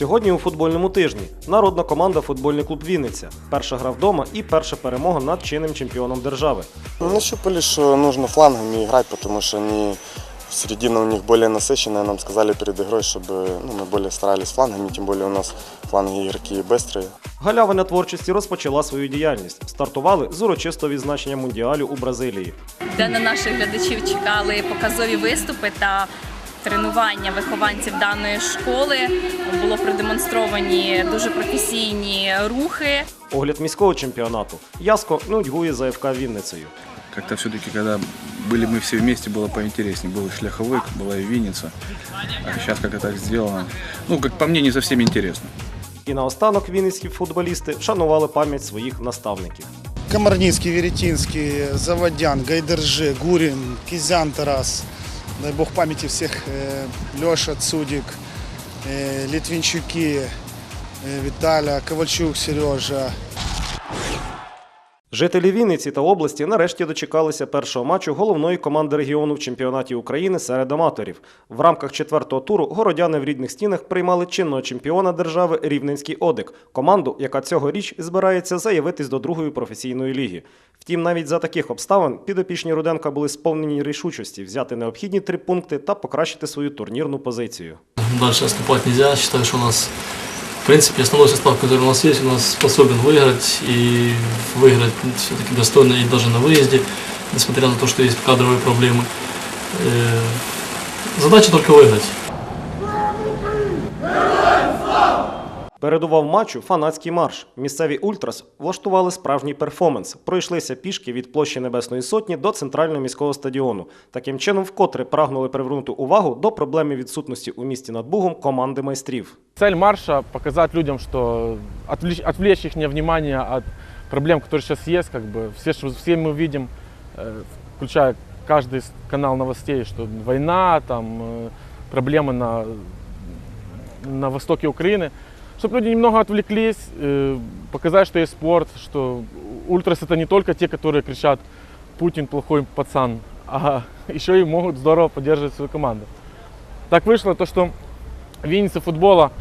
Сьогодні у футбольному тижні народна команда футбольний клуб Вінниця. Перша гра вдома і перша перемога над чинним чемпіоном держави. Ну, Нащупали, что нужно флангами играть, потому что они середина у них более насыщенная. Нам сказали перед игрой, чтобы ну, мы более старались флангами, тем более у нас фланги игроки быстрые. Галявина творчості розпочала свою діяльність. Стартували з урочистого відзначення мундіалю у Бразилії. де на наших глядачів чекали показові виступи та тренування вихованців даної школи. Було продемонстровані дуже професійні рухи. Огляд міського чемпіонату. Яско нудьгує за ФК Вінницею. Как-то все-таки, когда были мы все вместе, было поинтереснее. Был и Шляховик, была и Винница. А сейчас как-то так сделано. Ну, как по мне, не совсем интересно. І наостанок вінницькі футболісти вшанували пам'ять своїх наставників. Комарницкий, Веретинский, Заводян, Гайдержи, Гурин, Кизян Тарас. Дай бог памяти всех. э, Леша Цудик, э, Литвинчуки, э, Виталя, Ковальчук, Сережа. Жителі Вінниці та області нарешті дочекалися першого матчу головної команди регіону в чемпіонаті України серед аматорів. В рамках четвертого туру городяни в рідних стінах приймали чинного чемпіона держави Рівненський Одик, команду, яка цьогоріч збирається заявитись до другої професійної ліги. Втім, навіть за таких обставин підопічні Руденка були сповнені рішучості взяти необхідні три пункти та покращити свою турнірну позицію. Дальше отступать нельзя. Считаю, что у нас, принципе, основной состав, который у нас есть, у нас способен выиграть и выиграть все-таки достойно и даже на выезде, несмотря на то, что есть кадровые проблемы. Э, Задача только выиграть. Передував матчу фанатський марш. Місцеві ультрас влаштували справжній перформанс. Пройшлися пішки від площі Небесної Сотні до центрального міського стадіону. Таким чином, вкотре прагнули привернути увагу до проблеми відсутності у місті над Бугом команди майстрів. Цель марша – показать людям, что отвлечь, отвлечь их внимание от проблем, которые сейчас есть. Как бы все, что- все мы видим, э, включая каждый с- канал новостей, что война, там, э, проблемы на, на востоке Украины. Чтобы люди немного отвлеклись, э, показать, что есть спорт, что ультрас это не только те, которые кричат «Путин плохой пацан», а еще и могут здорово поддерживать свою команду. Так вышло то, что Винницы футбола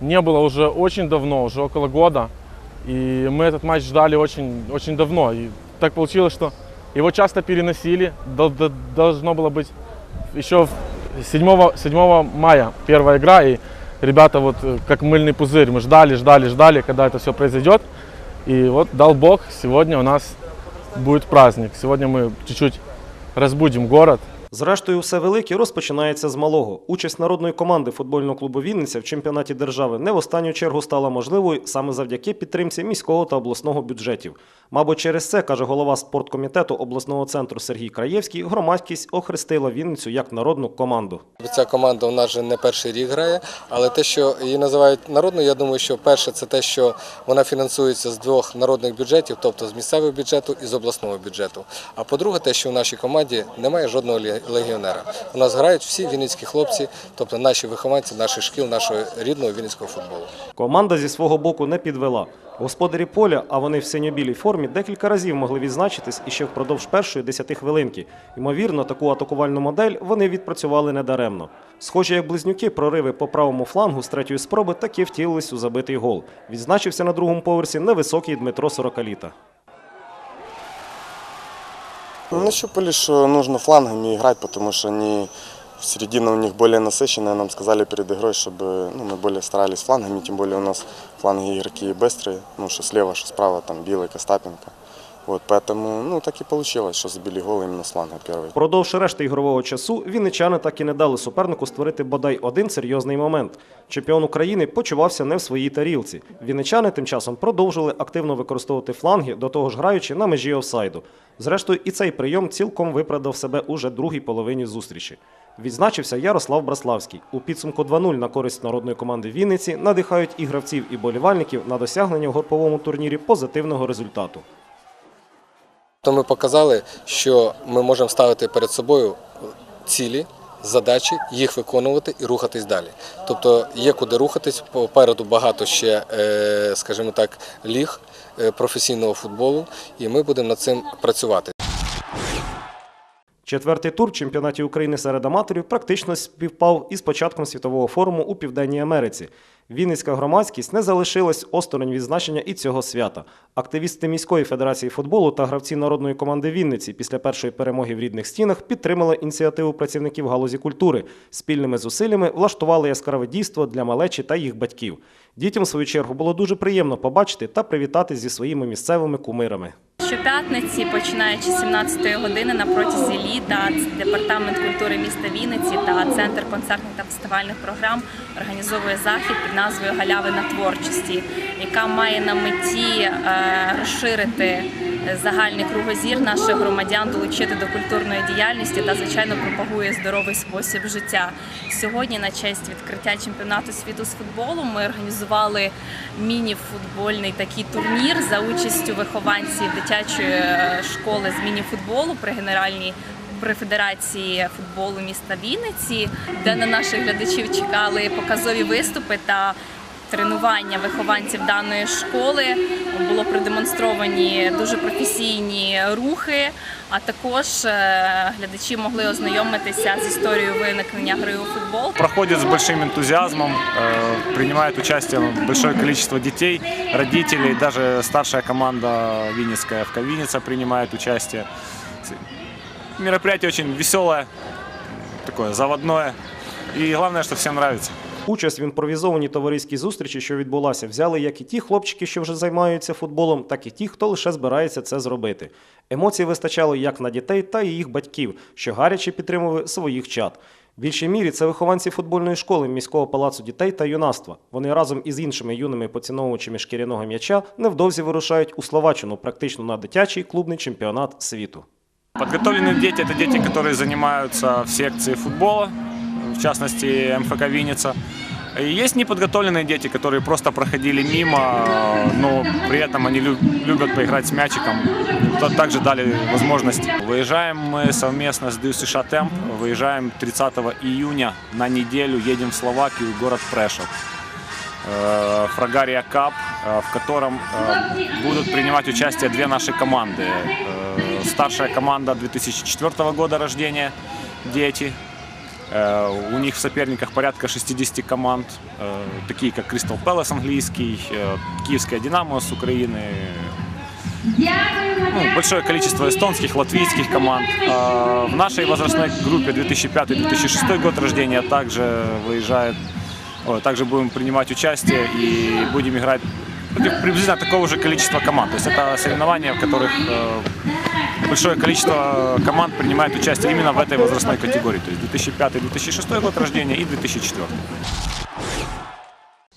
не было уже очень давно, уже около года. И мы этот матч ждали очень, очень давно. И так получилось, что его часто переносили. Дол- до- Должно было быть еще в 7, 7 мая первая игра. И ребята вот э, как мыльный пузырь. Мы ждали, ждали, ждали, когда это все произойдет. И вот дал Бог, сегодня у нас будет праздник. Сегодня мы чуть-чуть разбудим город. Зрештою, все велике розпочинається з малого. Участь народної команди футбольного клубу Вінниця в чемпіонаті держави не в останню чергу стала можливою саме завдяки підтримці міського та обласного бюджетів. Мабуть, через це, каже голова спорткомітету обласного центру Сергій Краєвський, громадськість охрестила Вінницю як народну команду. Ця команда у нас вже не перший рік грає, але те, що її називають народною, я думаю, що перше це те, що вона фінансується з двох народних бюджетів, тобто з місцевого бюджету і з обласного бюджету. А по-друге, те, що в нашій команді немає жодного ле- легіонера. У нас грають всі вінницькі хлопці, тобто наші вихованці наших шкіл, нашого рідного вінницького футболу. Команда зі свого боку не підвела. Господарі поля, а вони в синьо-білій формі, декілька разів могли відзначитись іще впродовж першої десяти хвилинки. Ймовірно, таку атакувальну модель вони відпрацювали недаремно. Схожі як близнюки, прориви по правому флангу з третьої спроби таки втілились у забитий гол. Відзначився на другому поверсі невисокий Дмитро Сорокаліта. Ну, Нащупали, что нужно флангами играть, потому что они середина у них более насыщенная. Нам сказали перед игрой, чтобы ну, мы более старались флангами, тем более у нас фланги игроки быстрые, ну, что слева, что справа, там, Билый, Костапенко. Вот, поэтому, ну, так и получилось, что забили гол именно с фланга первый. Впродовж решти ігрового часу вінничани так і не дали супернику створити бодай один серйозний момент. Чемпіон України почувався не в своїй тарілці. Вінничани тим часом продовжили активно використовувати фланги, до того ж граючи на межі офсайду. Зрештою, і цей прийом цілком виправдав себе уже другій половині зустрічі. Відзначився Ярослав Браславський. У підсумку 2-0 на користь народної команди Вінниці надихають і гравців, і болівальників на досягнення в груповому турнірі позитивного результату. То ми показали, що ми можемо ставити перед собою цілі, задачі, їх виконувати і рухатись далі. Тобто є куди рухатись, попереду багато ще, е, скажімо так, ліг е, професійного футболу, і ми будемо над цим працювати. Четвертий тур в чемпіонаті України серед аматорів практично співпав із початком світового форуму у Південній Америці. Вінницька громадськість не залишилась осторонь відзначення і цього свята. Активісти міської федерації футболу та гравці народної команди Вінниці після першої перемоги в рідних стінах підтримали ініціативу працівників галузі культури. Спільними зусиллями влаштували яскраве дійство для малечі та їх батьків. Дітям, в свою чергу, було дуже приємно побачити та привітати зі своїми місцевими кумирами. Щоп'ятниці, починаючи з 17 години на протязі літа, департамент культури міста Вінниці та центр концертних та фестивальних програм організовує захід під назвою Галявина творчості, яка має на меті е, розширити загальний кругозір наших громадян, долучити до культурної діяльності та, звичайно, пропагує здоровий спосіб життя. Сьогодні, на честь відкриття чемпіонату світу з футболу, ми організували міні-футбольний такий турнір за участю вихованців дитячої е, школи з міні-футболу при генеральній. При федерації футболу міста Вінниці, де на наших глядачів чекали показові виступи та тренування вихованців даної школи. Було продемонстровані дуже професійні рухи. А також е, глядачі могли ознайомитися з історією виникнення гри у футбол. проходит с большим энтузиазмом, э, принимает участие большое количество родителей, даже старшая команда Винницкая ФК Винница принимает участие. Мероприятие очень веселое, такое заводное. И главное, что всем нравится. Участь в імпровізованій товариській зустрічі, що відбулася, взяли як і ті хлопчики, що вже займаються футболом, так і ті, хто лише збирається це зробити. Емоцій вистачало як на дітей, та і їх батьків, що гаряче підтримували своїх чад. В більшій мірі це вихованці футбольної школи міського палацу дітей та юнацтва. Вони разом із іншими юними поціновувачами шкіряного м'яча невдовзі вирушають у Словаччину практично на дитячий клубний чемпіонат світу. Подготовленные дети – это дети, которые занимаются в секции футбола, В частности МФК Винница. Есть неподготовленные дети, которые просто проходили мимо, но при этом они лю- любят поиграть с мячиком. Также дали возможность. Выезжаем мы совместно с ДЮСШ Темп, выезжаем 30 июня на неделю, едем в Словакию, город Прешев. Э, Фрагария Кап, э, в котором э, будут принимать участие две наши команды. Старшая команда 2004 года рождения, дети. Э, У них в соперниках порядка 60 команд, э, такие как Кристал Пэлас английский, э, Киевская Динамо с Украины, ну, большое количество эстонских, латвийских команд. А В нашей возрастной группе 2005-2006 год рождения также выезжает, ой, также будем принимать участие и будем играть против приблизительно такого же количества команд. То есть это соревнования, в которых э, большое количество команд принимает участие именно в этой возрастной категории. То есть 2005-2006 год рождения и 2004.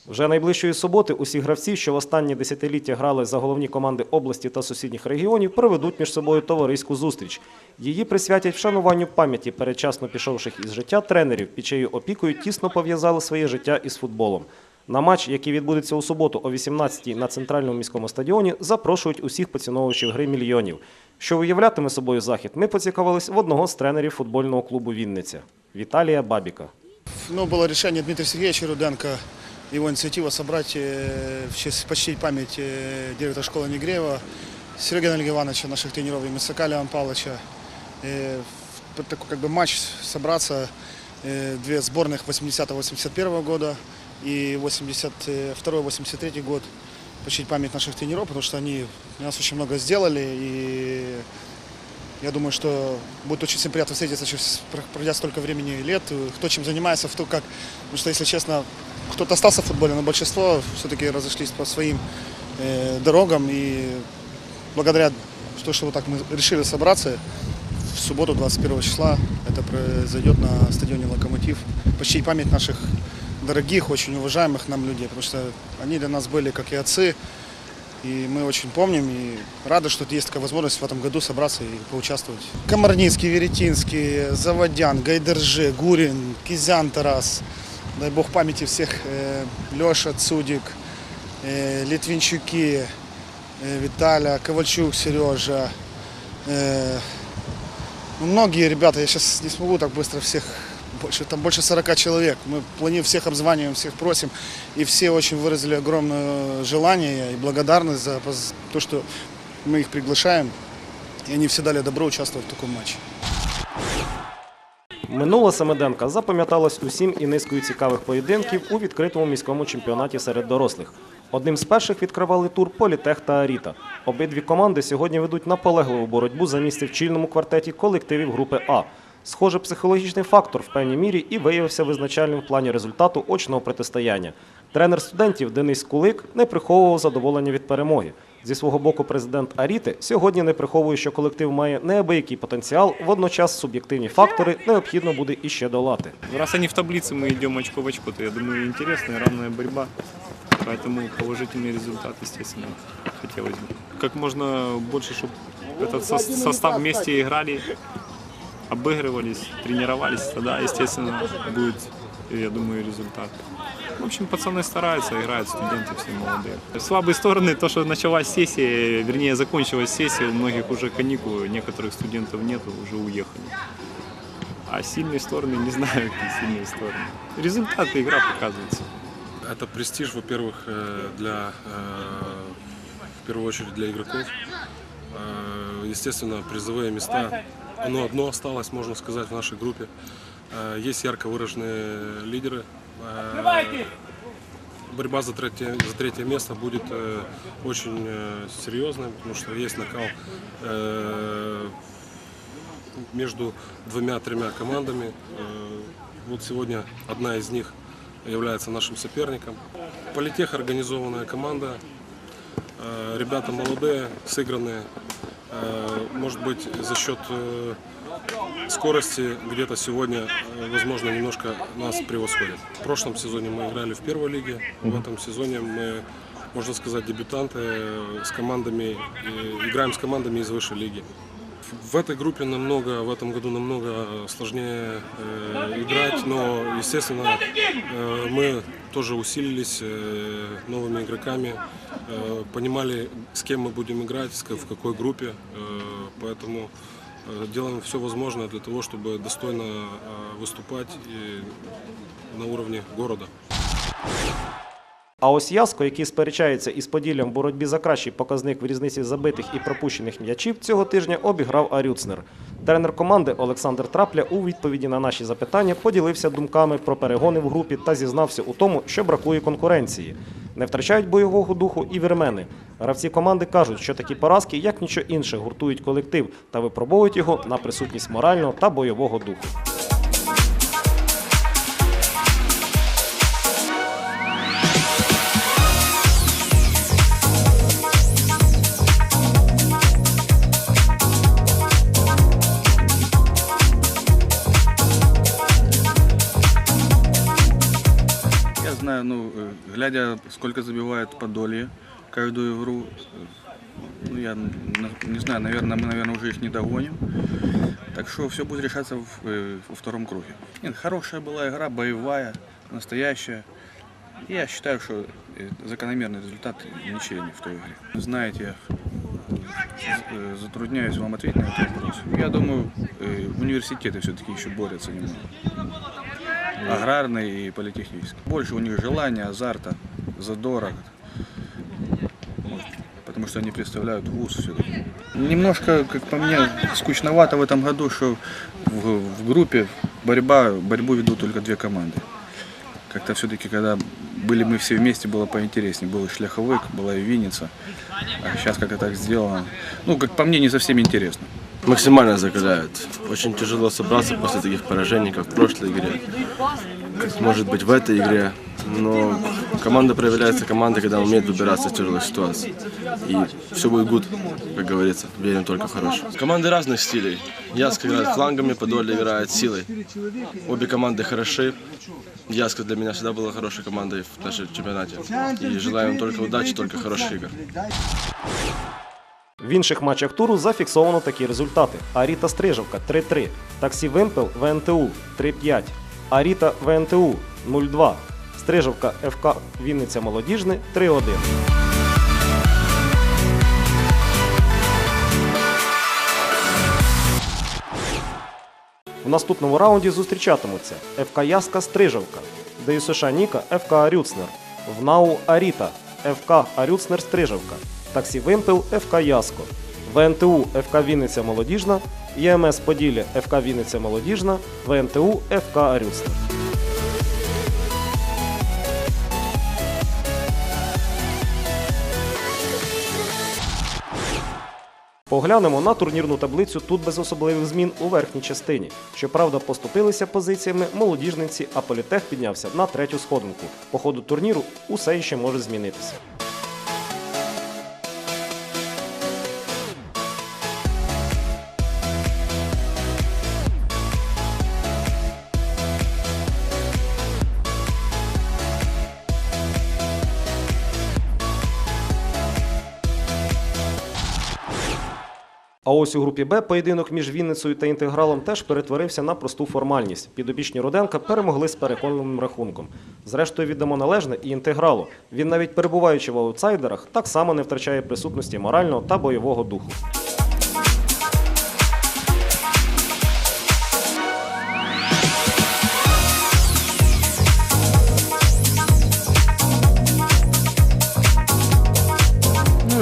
Вже найближчої суботи усі гравці, що в останні десятиліття грали за головні команди області та сусідніх регіонів, проведуть між собою товариську зустріч. Її присвятять вшануванню пам'яті передчасно пішовших із життя тренерів, під чиєю опікою тісно пов'язали своє життя із футболом. На матч, який відбудеться у суботу о 18-й на центральному міському стадіоні, запрошують усіх поціновувачів гри мільйонів. Що уявлятиме собою захід, ми поцікавились в одного з тренерів футбольного клубу Вінниця Віталія Бабіка. Ну, было решение Дмитрия Сергеевича Руденко, его инициатива собрать, э, в честь почтить память э, директора школы Негреева, Сергея Налега Ивановича, наших тренеров, и Мысака Леона Павловича. Э, в такой как бы матч собраться, э, две сборных 80-81 года и 82-83 год, почтить память наших тренеров, потому что они для нас очень много сделали, и я думаю, что будет очень всем приятно встретиться, через, пройдя столько времени и лет, кто чем занимается, кто как. Потому что, если честно, кто-то остался в футболе, но большинство все-таки разошлись по своим э, дорогам. И благодаря тому, что вот так мы решили собраться, в субботу, 21 числа, это произойдет на стадионе «Локомотив». Почти память наших дорогих, очень уважаемых нам людей, потому что они для нас были как и отцы, и мы очень помним и рады, что есть такая возможность в этом году собраться и поучаствовать. Комарницкий, Веретинский, Заводян, Гайдержи, Гурин, Кизян Тарас, дай бог памяти всех, э, Леша Цудик, э, Литвинчуки, э, Виталя, Ковальчук, Сережа. э, ну, многие ребята, я сейчас не смогу так быстро всех, больше, там больше 40 человек. Мы планируем, всех обзваниваем, всех просим. И все очень выразили огромное желание и благодарность за поз- то, что мы их приглашаем. И они все дали добро участвовать в таком матче. Минула Семиденка запам'яталась усім і низкою цікавих поєдинків у відкритому міському чемпіонаті серед дорослих. Одним з перших відкривали тур Політех та Аріта. Обидві команди сьогодні ведуть наполегливу боротьбу за місце в чільному квартеті колективів групи А. Схоже, психологічний фактор в певній мірі і виявився визначальним в плані результату очного протистояння. Тренер студентів Денис Кулик не приховував задоволення від перемоги. Зі свого боку, президент Аріти сьогодні не приховує, що колектив має неабиякий потенціал, водночас суб'єктивні фактори необхідно буде іще долати. Раз они в таблице, мы идем очко в очко, то я думаю, интересная, равная борьба. Поэтому положительный результат, естественно, хотелось бы. Как можно больше, чтобы этот со- состав вместе играли, Обыгрывались, тренировались, тогда, естественно, будет, я думаю, результат. В общем, пацаны стараются, играют, студенты все молодые. Слабые стороны, то, что началась сессия, вернее, закончилась сессия, у многих уже каникулы, некоторых студентов нету, уже уехали. А сильные стороны, не знаю, какие сильные стороны. Результаты игра показывается. Это престиж, во-первых, э, для, э, в первую очередь для игроков. Э, Естественно, призовые места. Оно одно осталось, можно сказать, в нашей группе. Э, Есть ярко выраженные лидеры. Э, Борьба за третье, за третье место будет э, очень э, серьезной, потому что есть накал э, между двумя-тремя командами. Э, Вот сегодня одна из них является нашим соперником. Политех организованная команда. Ребята молодые, сыгранные. Э, Может быть, за счет э, скорости где-то сегодня, э, возможно, немножко нас превосходят. В прошлом сезоне мы играли в первой лиге. В этом сезоне мы, можно сказать, дебютанты с командами, играем с командами из высшей лиги. В этой группе намного, в этом году намного сложнее э, играть, но, естественно, э, мы тоже усилились э, новыми игроками, понимали, с кем мы будем играть, с ка- в какой группе, э, поэтому э, делаем все возможное для того, чтобы достойно э, выступать и на уровне города. А ось Яско, який сперечається із Поділлям в боротьбі за кращий показник в різниці забитих і пропущених м'ячів, цього тижня обіграв Арюцнер. Тренер команди Олександр Трапля у відповіді на наші запитання поділився думками про перегони в групі та зізнався у тому, що бракує конкуренції. Не втрачають бойового духу і вірмени. Гравці команди кажуть, що такі поразки, як нічого інше, гуртують колектив та випробовують його на присутність морального та бойового духу. Глядя, сколько забивает Подолье каждую игру, ну, я не знаю, наверное, мы, наверное, уже их не догоним. Так что все будет решаться в, э, во втором круге. Нет, хорошая была игра, боевая, настоящая. Я считаю, что э, закономерный результат не в той игре. Знаете, я э, затрудняюсь вам ответить на этот вопрос. Я думаю, университеты все-таки еще борются немного. Аграрный и политехнический. Больше у них желания, азарта, задора. Потому что они представляют вуз все-таки. Немножко, как по мне, скучновато в этом году, что в, в группе борьба, борьбу ведут только две команды. Как-то все-таки, когда были мы все вместе, было поинтереснее. Был и Шляховик, была и Винница. А сейчас как-то так сделано. Ну, как по мне, не совсем интересно. Максимально закаляют. Очень тяжело собраться после таких поражений, как в прошлой игре, как может быть в этой игре. Но команда проявляется команда, когда умеет выбираться из тяжелых ситуаций. И все будет гуд, как говорится. Верим только в хорошее. Команды разных стилей. Яска играет флангами, Подолье играет силой. Обе команды хороши. Яска для меня всегда была хорошей командой в нашем чемпионате. И желаю им только удачи, только хороших игр. В інших матчах туру зафіксовано такі результати: Аріта Стрижавка 3-3, Таксі Вимпел ВНТУ 3-5, Аріта ВНТУ 0-2, Стрижавка ФК Вінниця Молодіжне 3-1. В наступному раунді зустрічатимуться ФК Яска Стрижавка, ДЮСШ Ніка ФК Арюцнер, ВНАУ Аріта, ФК Арюцнер Стрижавка, Таксі Вимпел ФК Яско, ВНТУ ФК Вінниця Молодіжна, ЄМС Поділля ФК Вінниця Молодіжна, ВНТУ ФК Рюстер. Поглянемо на турнірну таблицю тут без особливих змін у верхній частині. Щоправда, поступилися позиціями молодіжниці, а політех піднявся на третю сходинку. По ходу турніру усе ще може змінитися. А ось у групі Б поєдинок між Вінницею та інтегралом теж перетворився на просту формальність. Підопічні Руденка перемогли з переконаним рахунком. Зрештою, віддамо належне і інтегралу. Він навіть перебуваючи в аутсайдерах, так само не втрачає присутності морального та бойового духу.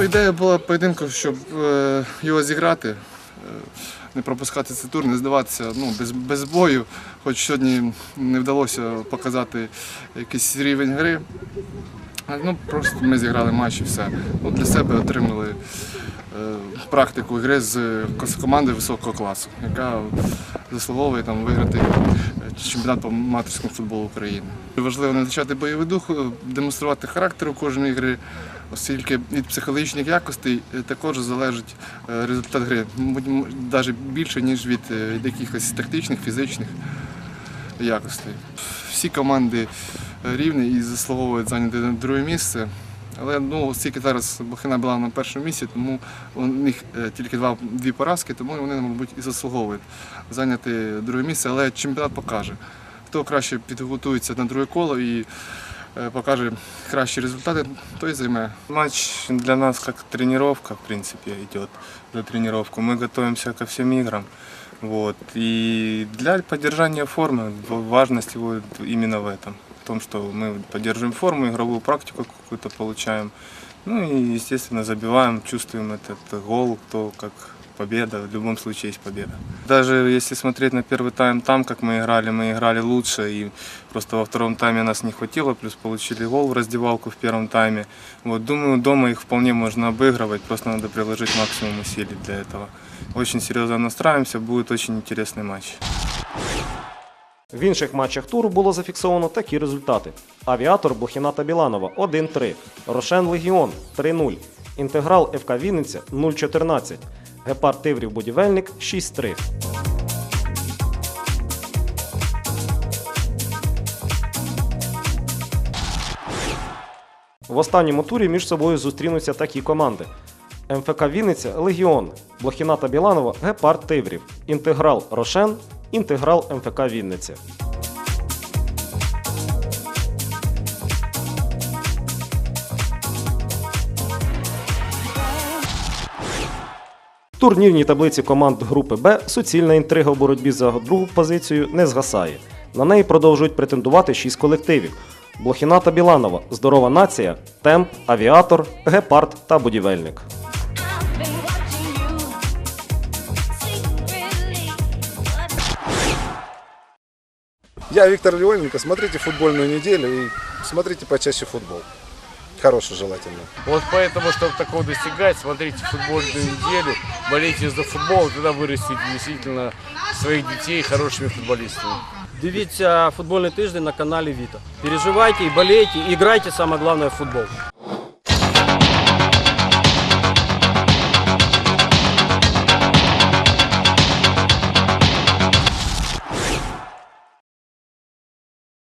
Ідея була поєдинку, щоб е, його зіграти, е, не пропускати цей тур, не здаватися ну, без, без бою. Хоч сьогодні не вдалося показати якийсь рівень гри. Ну, просто ми зіграли матч і все. Ну, для себе отримали е, практику гри з команди високого класу, яка заслуговує там, виграти чемпіонат по аматорському футболу України. Важливо не втрачати бойовий дух, демонструвати характер у кожній гри, оскільки від психологічних якостей е, також залежить е, результат гри. Навіть більше, ніж від, е, якихось тактичних, фізичних якостей. Всі команди рівні і заслуговують зайняти друге місце. Але ну, оскільки зараз Бохина була на першому місці, тому у них тільки два, дві поразки, тому вони, мабуть, і заслуговують зайняти друге місце. Але чемпіонат покаже, хто краще підготується на друге коло і покаже кращі результати, той займе. Матч для нас как тренировка, в принципе, идет за тренировку. Мы готовимся ко всем играм. Вот. И для поддержания формы важность его именно в этом. В том, что мы поддерживаем форму, игровую практику какую-то получаем. Ну и, естественно, забиваем, чувствуем этот гол, то как победа. В любом случае есть победа. Даже если смотреть на первый тайм там, как мы играли, мы играли лучше. И просто во втором тайме нас не хватило, плюс получили гол в раздевалку в первом тайме. Вот, думаю, дома их вполне можно обыгрывать, просто надо приложить максимум усилий для этого. Очень серьезно настраиваемся, будет очень интересный матч. В інших матчах туру було зафіксовано такі результати: Авіатор Блохіна та Біланова 1-3, Рошен Легіон 3-0, Інтеграл ФК Вінниця 0-14, Гепард Тиврів Будівельник 6-3. В останньому турі між собою зустрінуться такі команди: МФК Вінниця Легіон, Блохіна та Біланова Гепард Тиврів, Інтеграл Рошен, Інтеграл МФК Вінниця. Турнірній таблиці команд групи Б суцільна інтрига у боротьбі за другу позицію не згасає. На неї продовжують претендувати шість колективів: Блохіна та Біланова, Здорова нація, Темп, Авіатор, Гепард та Будівельник. Я Виктор Леоненко. Смотрите футбольную неделю и смотрите почаще футбол Хороший желательно. Вот поэтому, чтобы такого достигать, смотрите футбольную неделю, болейте за футбол, тогда вырастите действительно своих детей хорошими футболистами. Дивіться футбольний тиждень на каналі Віта. Переживайте і болейте, і грайте саме головне в футбол.